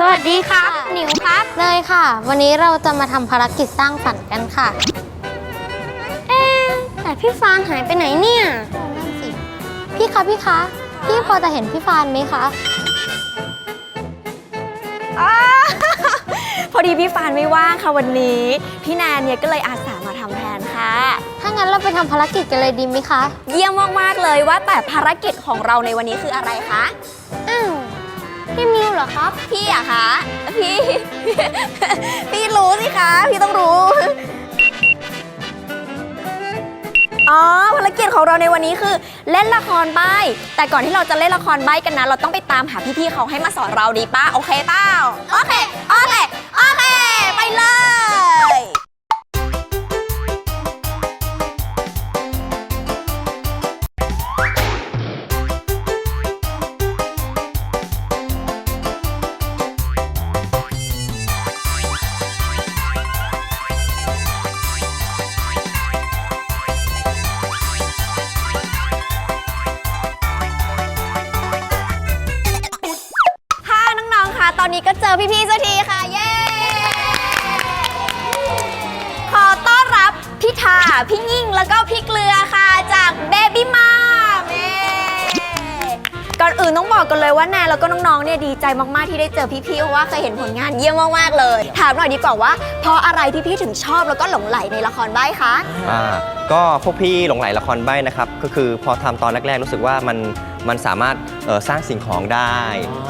สวัสดีครับหนิวครับ เนยค่ะ วันนี้เราจะมาทำภารกิจสร้างฝันกันค่ะ เอ๊ะแต่พี่ฟานหายไปไหนเนี่ยนั่นสิ พี่คะพี่คะ พี่พอจะเห็นพี่ฟานไหมคะอ่าพอดีพี่ฟานไม่ว่างค่ะวันนี้ พี่แนนเนี่ยก็เลยอาสามาทำแทนค่ะ ถ้างั้นเราไปทำภารกิจกันเลยดีไหมคะ เยี่ยมมากๆเลยว่าแต่ภารกิจของเราในวันนี้คืออะไรคะอ้าว พี่มิวเหรอครับ พี่อะคะ พี่ พี่รู้สิคะ พี่ต้องรู้ อ๋อภารกิจของเราในวันนี้คือ เล่นละครใบ้แต่ก่อนที่เราจะเล่นละครใบ้กันนะ เราต้องไปตามหาพี่ๆเขาให้มาสอนเราดีป้าโอเคเปล่าโอเค โอเค โอเค ไปเลย นนี้ก็เจอพี่ๆสักทีค่ะ เย้ ขอต้อนรับพี่ทาพี่ยิ่งแล้วก็พี่เกลือค่ะ จากเบบี้มาเก่อนอื่นต้องบอกกันเลยว่าแนนแล้วก็น้องๆเนี่ยดีใจมากๆที่ได้เจอพี่ๆเพราะว่าเคยเห็นผลงานเยี่ยมมากๆเลย ถามหน่อยดีกว่าว่าเพราะอะไรพี่ๆถึงชอบแล้วก็หลงไหลในละครใบ้คะ อ่า ก็พวกพี่หลงไหลละครใบ้นะครับ ก็คือพอทำตอนแรกๆ รู้สึกว่ามันมันสามารถเอ่อสร้างสิ่งของได้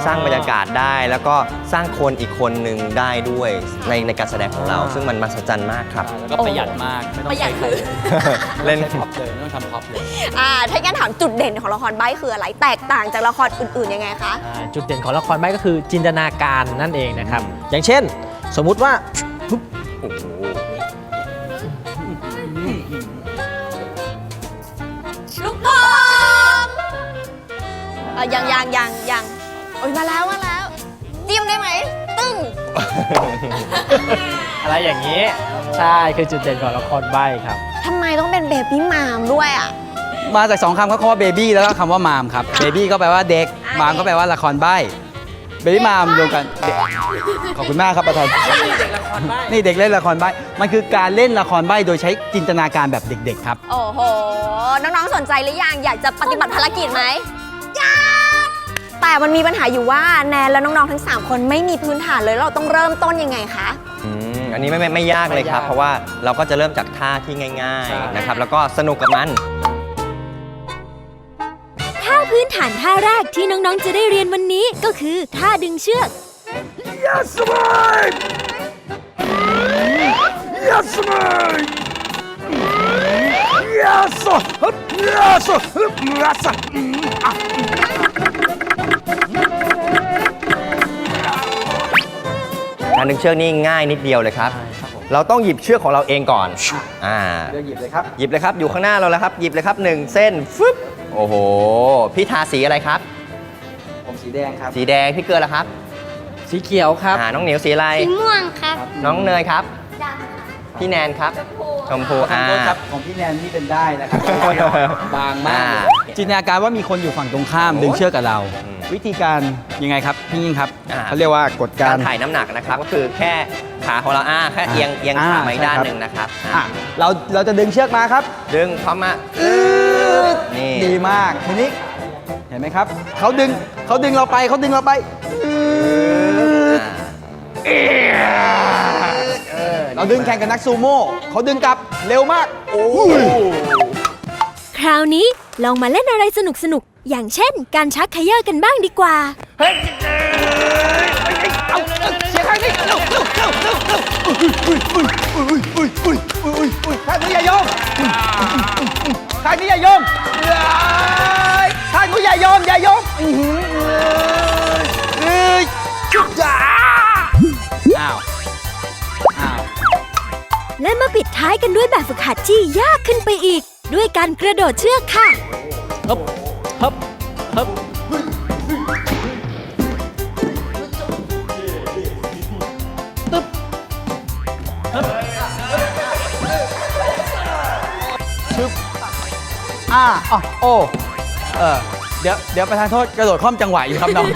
สร้างบรรยากาศได้ แล้วก็สร้างคนอีกคนหนึ่งได้ด้วยในในการแสดงของเรา ซึ่งมันมหัศจรรย์มากครับ แล้วก็ประหยัดมากไม่ต้องประหยัดใช้คือ เล่น ใช้พ็อปเลยไม่ต้องทำพ็อปเลยอ่าถ้างั้นถามจุดเด่นของละครใบ้คืออะไร แตกต่างจากละครอื่นๆยังไงคะ อ่าจุดเด่นของละครใบ้ก็คือจินตนาการนั่นเองนะครับ อย่างเช่น สมมุติว่าโอ้ เอ่อยังยังยังยังโอ้ยมาแล้วมาแล้ว จิ้มได้ไหม ตึ้ง อะไรอย่างนี้ ใช่คือจุดเด่นของละครใบ้ครับ ทำไมต้องเป็นเบบี้มามด้วยอะ มาจากสองคำก็คำว่าเบบี้แล้วก็คำว่ามามครับเบบี้ก็แปลว่าเด็กอะ มามก็แปลว่าละครใบ้เบบี้มามรวมกันเด็กขอบคุณมากครับประธานนี่เด็กเล่นละครใบ้มันคือการเล่นละครใบ้โดยใช้จินตนาการแบบเด็กๆครับ โอ้โห น้องๆ สนใจหรือยัง อยากจะปฏิบัติภารกิจไหมอยาก แต่มันมีปัญหาอยู่ว่าแนนและน้องๆทั้ง 3 คนไม่มีพื้นฐานเลยแล้วเราต้องเริ่มต้นยังไงคะ อืมอันนี้ไม่ไม่ไม่ยากเลยครับ ไม่ยากเพราะว่าเราก็จะเริ่มจากท่าที่ง่ายใช่ ๆนะครับแล้วก็สนุกกับมัน ท่าพื้นฐานท่าแรกที่น้องๆ จะได้เรียนวันนี้ก็คือท่าดึงเชือก การดึงเชือกนี่ง่ายนิดเดียวเลยครับ เราต้องหยิบเชือกของเราเองก่อนอ่าเดี๋ยวหยิบเลยครับ หยิบเลยครับ อยู่ข้างหน้าเราแล้วครับ หยิบเลยครับหนึ่งเส้นฟึบโอ้โห พี่ทาสีอะไรครับ ผมสีแดงครับ สีแดง พี่เกลือละครับ สีเขียวครับอ่าน้องเหนียวสีอะไร สีม่วงครับ น้องเนยครับพี่แนนครับ ชมพูอ่าขอโทษครับ ของพี่แนนนี่เป็นได้นะครับ บางมากอ่าจินตนาการว่ามีคนอยู่ฝั่งตรงข้ามดึงเชือกกับเราอืม วิธีการยังไงครับพี่ยิ่งครับอ่า เขาเรียกว่ากฎกาการร ถ่ายน้ำหนักนะครับก็คือแค่ขาของเราอ่าแค่เอียงเอียงอ่าขามาอีกใช่ด้านครับ หนึ่งนะครับอะอ่าเราเราจะดึงเชือกมาครับดึงพร้อมมานี่ดีมากทีนี้เห็นไหมครับเขาดึงเขาดึงเราไปเขาดึงเราไปเราดึงแข่งกับนักซูโม่เขาดึงกลับเร็วมาก โอ้ยคราวนี้ลองมาเล่นอะไรสนุกๆ อย่างเช่น การชักเขย่อกันบ้างดีกว่า เฮ้ยเอ้ยเอ้ยเอาเอาเสียงข้างนี้เร็วเร็วเร็วเร็วเร็วข้างนู้นอย่าโยงท่างนี้อย่าโยงเอ้ยข้างนู้ใหญ่โยงหญ่โยงอือหือเฮ้ยเอ้ยาอ้าวอ้าว และมาปิดท้ายกันด้วยแบบฝึกหัดที่ยากขึ้นไปอีก ด้วยการกระโดดเชือกค่ะ ฮึบอ่าอ๋อโอ้เออเดี๋ยวเดี๋ยวประธานโทษกระโดดข้อมจังหวะอยู่ครับน้อง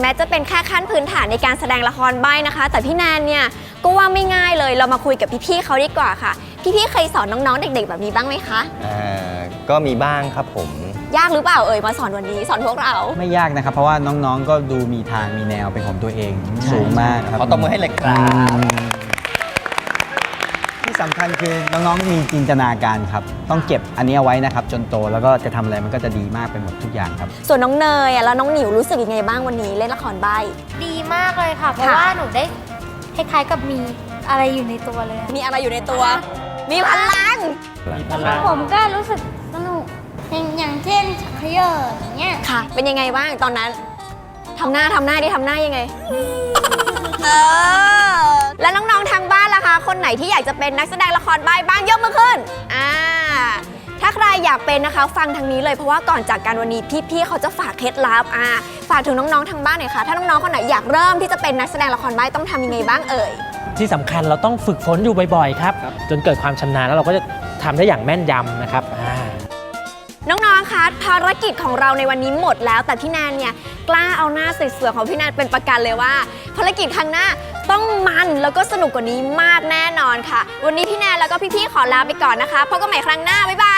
แม้จะเป็นแค่ขั้นพื้นฐานในการแสดงละครใบ้นะคะ แต่พี่แนนเนี่ยก็ว่าไม่ง่ายเลยเรามาคุยกับพี่ๆเขาดีกว่าค่ะ พี่ๆเคยสอนน้องๆ เด็ก ๆ แบบนี้บ้างไหมคะอ่าก็มีบ้างครับผม ยากหรือเปล่าเอ่ยมาสอนวันนี้สอนพวกเรา ไม่ยากนะครับ เพราะว่าน้องๆก็ดูมีทางมีแนวเป็นของตัวเองสูงมากครับขอตบมือให้เลยครับอืมที่ สำคัญคือน้องๆมีจินตนาการครับ ต้องเก็บอันนี้เอาไว้นะครับ จนโตแล้วก็จะทำอะไรมันก็จะดีมากไปหมดทุกอย่างครับ ส่วนน้องเนยอะแล้วน้องหนิวรู้สึกยังไงบ้างวันนี้เล่นละครใบ้ดีมากเลยค่ะ เพราะค่ะ ว่าหนูได้คล้ายๆกับมีอะไรอยู่ในตัวเลยมีอะไรอยู่ในตัว มีพลังผมก็รู้สึกสนุกอย่างอย่างเช่นชักเขยออย่างเงี้ยค่ะ เป็นยังไงบ้างตอนนั้นทำหน้าทำหน้าดิทำหน้ายังไง เออแล้วน้องๆทางบ้านล่ะ คะคนไหนที่อยากจะเป็นนักแสดงละครใบ้บ้างยกมือขึ้นอ่าถ้าใครอยากเป็นนะคะ ฟังทางนี้เลยเพราะว่าก่อนจากการวันนี้พี่ๆเขาจะฝากเคล็ดลับอ่าฝากถึงน้องๆทางบ้านหน่อยค่ะถ้าน้องๆคนไหนอยากเริ่มที่จะเป็นนักแสดงละครใบ้ต้องทำยังไงบ้างเอ่ย ที่สำคัญเราต้องฝึกฝนอยู่บ่อยๆครับ จนเกิดความชำนาญแล้วเราก็จะทำได้อย่างแม่นยำนะครับอ่าน้องๆคะภารกิจของเราในวันนี้หมดแล้ว แต่พี่แนนเนี่ยกล้าเอาหน้าสวยๆของพี่แนนเป็นประกันเลยว่า ภารกิจครั้งหน้าต้องมันแล้วก็สนุกกว่านี้มากแน่นอนค่ะ วันนี้พี่แนนแล้วก็พี่ๆขอลาไปก่อนนะคะพบกันใหม่ครั้งหน้าบ๊ายบาย